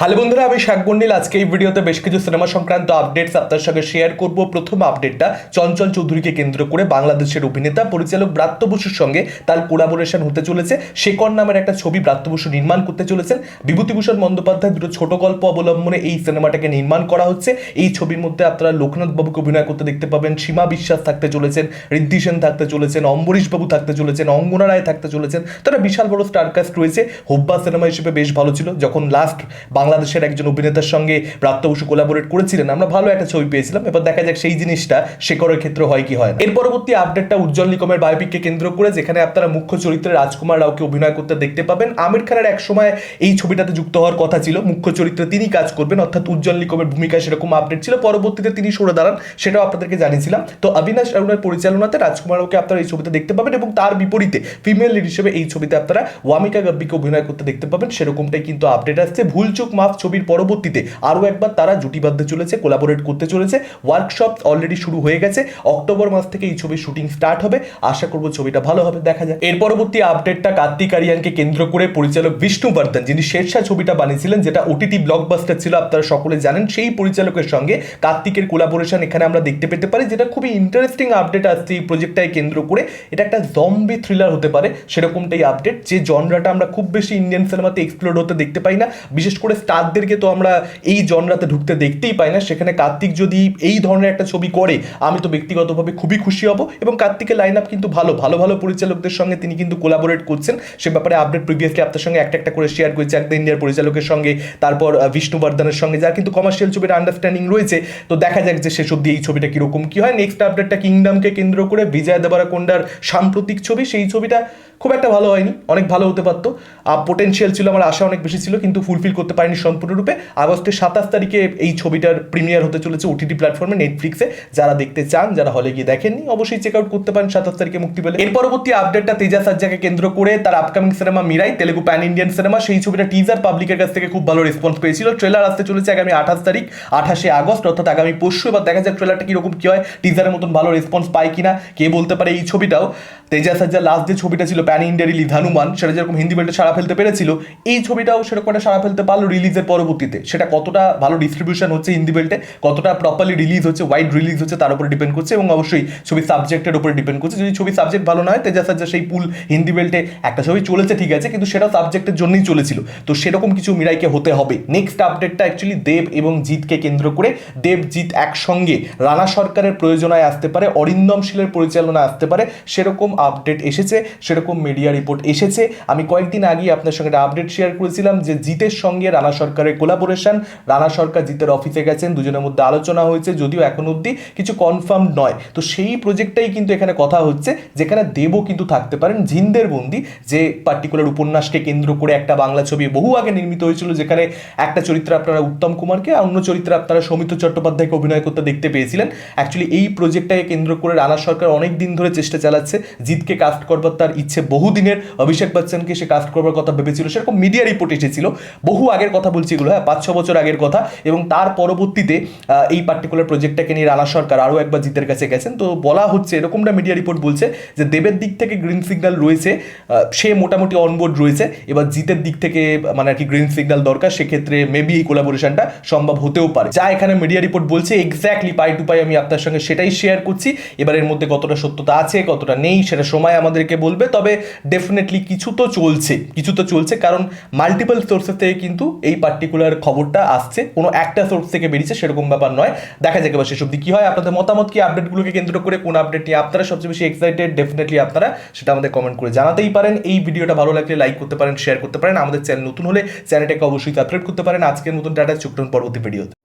Hello বন্ধুরা, আমি শাকবন্ডিল আজকে এই ভিডিওতে বেশ কিছু সিনেমা সংক্রান্ত আপডেটস আপনার সঙ্গে শেয়ার করব। প্রথম আপডেটটা, চঞ্চল চৌধুরীকে কেন্দ্র করে বাংলাদেশের অভিনেতা, পরিচালক ব্রাত্য বসুর সঙ্গে তার কোলাবোরেশন হতে চলেছে। শেকর নামের একটা ছবি ব্রাত্য বসু নির্মাণ করতে চলেছেন। বিভূতিভূষণ বন্দ্যোপাধ্যায় দুটো ছোট গল্প অবলম্বনে এই সিনেমাটাকে নির্মাণ করা হচ্ছে। এই ছবির মধ্যে আপনারা লোকনাথ বাবুকে অভিনয় করতে দেখতে পাবেন। সীমা বিশ্বাস থাকতে চলেছেন, ঋদ্ধি সেন থাকতে চলেছেন, অম্বরীশ বাবু থাকতে চলেছেন, অঙ্গনা রায় থাকতে চলেছেন। তারা বিশাল বড় স্টারকাস্ট রয়েছে। হোব্বা সিনেমা হিসেবে বেশ ভালো ছিল। যখন লাস্ট বাংলাদেশের একজন অভিনেতার সঙ্গে প্রাপ্ত বসু কোলাবোরেট করেছিলেন। আমরা ভালো একটা ছবি পেয়েছিলাম, এবার দেখা যাক সেই জিনিসটা শেখরের ক্ষেত্রে হয় কি হয়। এর পরবর্তী আপডেটটা উজ্জ্বল নিকমের বায়োপিককে কেন্দ্র করে, যেখানে আপনারা মুখ্য চরিত্রে রাজকুমার রাওকে অভিনয় করতে দেখতে পাবেন। আমির খানের এক সময় এই ছবিটাতে যুক্ত হওয়ার কথা ছিল। মুখ্য চরিত্রে তিনি কাজ করবেন, অর্থাৎ উজ্জ্বল নিকমের ভূমিকা সেরকম আপডেট ছিল। পরবর্তীতে তিনি সরে দাঁড়ান, সেটাও আপনাদেরকে জানিয়েছিলাম। তো অবিনাশ অরুণের পরিচালনাতে রাজকুমার রাওকে আপনারা এই ছবিতে দেখতে পাবেন এবং তার বিপরীতে ফিমেল লিড হিসেবে এই ছবিতে আপনারা ওয়ামিকা গাব্বিকে অভিনয় করতে দেখতে পাবেন। সেরকমটাই কিন্তু আপডেট আসছে। ভুলচুক মাফ ছবির পরবর্তীতে আরও একবার তারা জুটিবদ্ধ চলেছে কোলাবোরেট করতে চলেছে। ওয়ার্কশপ অলরেডি শুরু হয়ে গেছে। অক্টোবর মাস থেকে এই ছবির শুটিং স্টার্ট হবে। আশা করব ছবিটা ভালো হবে, দেখা যায় এর পরবর্তী আপডেটটা কার্তিক আরিয়ানকে কেন্দ্র করে পরিচালক বিষ্ণুবর্ধন, যিনি শেরশাহ ছবিটা বানিয়েছিলেন, যেটা ওটিটি ব্লকবাস্টার ছিল, আপনারা সকলে জানেন, সেই পরিচালকের সঙ্গে কার্তিকের কোলাবোরেশন এখানে আমরা দেখতে পেতে পারি, যেটা খুবই ইন্টারেস্টিং আপডেট আসছে এই প্রজেক্টটাকে কেন্দ্র করে। এটা একটা জম্বি থ্রিলার হতে পারে, সেরকমটাই আপডেট যে জনরাটা আমরা খুব বেশি ইন্ডিয়ান সিনেমাতে এক্সপ্লোর হতে দেখতে পাই না, বিশেষ করে স্টারদেরকে তো আমরা এই জনরাতে ঢুকতে দেখতেই পাই না। সেখানে কার্তিক যদি এই ধরনের একটা ছবি করে, আমি তো ব্যক্তিগতভাবে খুবই খুশি হব এবং কার্তিকের লাইন আপ কিন্তু ভালো। ভালো ভালো পরিচালকদের সঙ্গে তিনি কিন্তু কোলাবোরেট করছেন। সে ব্যাপারে আপডেট প্রিভিয়াসলি আপনার সঙ্গে একটা একটা করে শেয়ার করেছি একটা ইন্ডিয়ার পরিচালকের সঙ্গে, তারপর বিষ্ণুবর্ধনের সঙ্গে, যার কিন্তু কমার্শিয়াল ছবির আন্ডারস্ট্যান্ডিং রয়েছে। তো দেখা যাক যে শেষ অব্দি এই ছবিটা কীরকম কী হয়। নেক্সট আপডেটটা কিংডমকে কেন্দ্র করে বিজয় দেবারাকোন্ডার সাম্প্রতিক ছবি। সেই ছবিটা খুব একটা ভালো হয়নি, অনেক ভালো হতে পারতো। আর পোটেনশিয়াল ছিল, আমার আশা অনেক বেশি ছিল, কিন্তু ফুলফিল করতে পারিনি সম্পূর্ণরূপে। আগস্টের সাতাশ তারিখে এই ছবিটার প্রিমিয়ার হতে চলেছে ওটিটি প্ল্যাটফর্মে নেটফ্লিক্সে যারা দেখতে চান, যারা হলে গিয়ে দেখেননি, অবশ্যই চেক আউট করতে পারেন সাতাশ তারিখে মুক্তি পেলে। এর পরবর্তী আপডেটটা তেজা সাজ্জাকে কেন্দ্র করে, তার upcoming cinema Mirai Telugu pan Indian cinema সেই ছবিটা টিজার পাবলিকের কাছ থেকে খুব ভালো রেসপন্স পেয়েছিল। ট্রেলার আসতে চলেছে আগামী আঠাশ তারিখ, আঠাশে আগস্ট, অর্থাৎ আগামী পরশু। এবার দেখা যাক ট্রেলারটা কীরকম কি হয় টিজারের মতন ভালো রেসপন্স পায় কিনা, কে বলতে পারে এই ছবিটাও। তেজা সাজ্জা লাস্ট যে ছবিটা ছিল প্যান ইন্ডিয়া রিলিজ হনুমান সেটা যেরকম হিন্দি বেল্টে সারা ফেলতে পেরেছিল, এই ছবিটাও সেরকম একটা সারা ফেলতে পারল রিলিজের পরবর্তীতে। সেটা কতটা ভালো ডিস্ট্রিবিউশন হচ্ছে হিন্দি বেল্টে কতটা প্রপারলি রিলিজ হচ্ছে ওয়াইড রিলিজ হচ্ছে, তার উপরে ডিপেন্ড করছে এবং অবশ্যই ছবির সাবজেক্টের উপরে ডিপেন্ড করছে। যদি ছবি সাবজেক্ট ভালো নয়, তেজা সাজ্জা সেই পুল হিন্দি বেল্টে একটা ছবি চলেছে, ঠিক আছে, কিন্তু সেটা সাবজেক্টের জন্যই চলেছিল। তো সেরকম কিছু মিরাইকে হতে হবে। নেক্সট আপডেটটা অ্যাকচুয়ালি দেব এবং জিতকে কেন্দ্র করে দেব জিৎ একসঙ্গে রানা সরকারের প্রয়োজনায় আসতে পারে, অরিন্দম শীলের পরিচালনা আসতে পারে, সেরকম আপডেট এসেছে, সেরকম মিডিয়া রিপোর্ট এসেছে। আমি কয়েকদিন আগে আপনার সঙ্গে একটা আপডেট শেয়ার করেছিলাম যে জিতের সঙ্গে রানা সরকারের কোলাবোরেশন রানা সরকার জিতের অফিসে গেছেন, দুজনের মধ্যে আলোচনা হয়েছে, যদিও এখন অবধি কিছু কনফার্ম নয়। তো সেই প্রজেক্টটাই কিন্তু এখানে কথা হচ্ছে, যেখানে দেবও কিন্তু থাকতে পারেন, জিন্দের বন্দি, যে পার্টিকুলার উপন্যাসকে কেন্দ্র করে একটা বাংলা ছবি বহু আগে নির্মিত হয়েছিল, যেখানে একটা চরিত্রে আপনারা উত্তম কুমারকে আর অন্য চরিত্রে আপনারা সৌমিত্র চট্টোপাধ্যায়কে অভিনয় করতে দেখতে পেয়েছিলেন। অ্যাকচুয়ালি এই প্রজেক্টটাকে কেন্দ্র করে রানা সরকার অনেক দিন ধরে চেষ্টা চালাচ্ছে, জিতকে কাস্ট করবার তার ইচ্ছে বহুদিনের অভিষেক বচ্চনকে সে কাস্ট করবার কথা ভেবেছিল, সেরকম মিডিয়া রিপোর্ট এসেছিল। বহু আগের কথা বলছি এগুলো হ্যাঁ পাঁচ ছ বছর আগের কথা এবং তার পরবর্তীতে এই পার্টিকুলার প্রজেক্টটাকে নিয়ে রানা সরকার আরও একবার জিতের কাছে গেছেন। তো বলা হচ্ছে, এরকমটা মিডিয়া রিপোর্ট বলছে যে দেবের দিক থেকে গ্রিন সিগন্যাল রয়েছে সে মোটামুটি অনবোর্ড রয়েছে। এবার জিতের দিক থেকে মানে আর কি গ্রিন সিগন্যাল দরকার, সেক্ষেত্রে মেবি এই কোলাবোরেশনটা সম্ভব হতেও পারে। যা এখানে মিডিয়া রিপোর্ট বলছে এক্স্যাক্টলি পাই টু পাই আমি আপনার সঙ্গে সেটাই শেয়ার করছি। এবার এর মধ্যে কতটা সত্যতা আছে, কতটা নেই, সেটা সময় আমাদেরকে বলবে। তবে ডেফিনেটলি কিছু তো চলছে, কিছু তো চলছে, কারণ মাল্টিপল সোর্সেস থেকে কিন্তু এই পার্টিকুলার খবরটা আসছে, কোনো একটা সোর্স থেকে বেরিয়েছে, সেরকম ব্যাপার নয়। দেখা যাক এবার অব্দি কি হয়, আপনাদের মতামত কি আপডেটগুলোকে কেন্দ্র করে, কোন আপডেট নিয়ে আপনারা সবচেয়ে বেশি এক্সাইটেড ডেফিনেটলি আপনারা সেটা আমাদের কমেন্ট করে জানাতেই পারেন। এই ভিডিওটা ভালো লাগলে লাইক করতে পারেন শেয়ার করতে পারেন। আমাদের চ্যানেল নতুন হলে চ্যানেলটাকে অবশ্যই সাবস্ক্রাইব করতে পারেন। আজকের মতন ডাটা চুক্তন পরবর্তী ভিডিওতে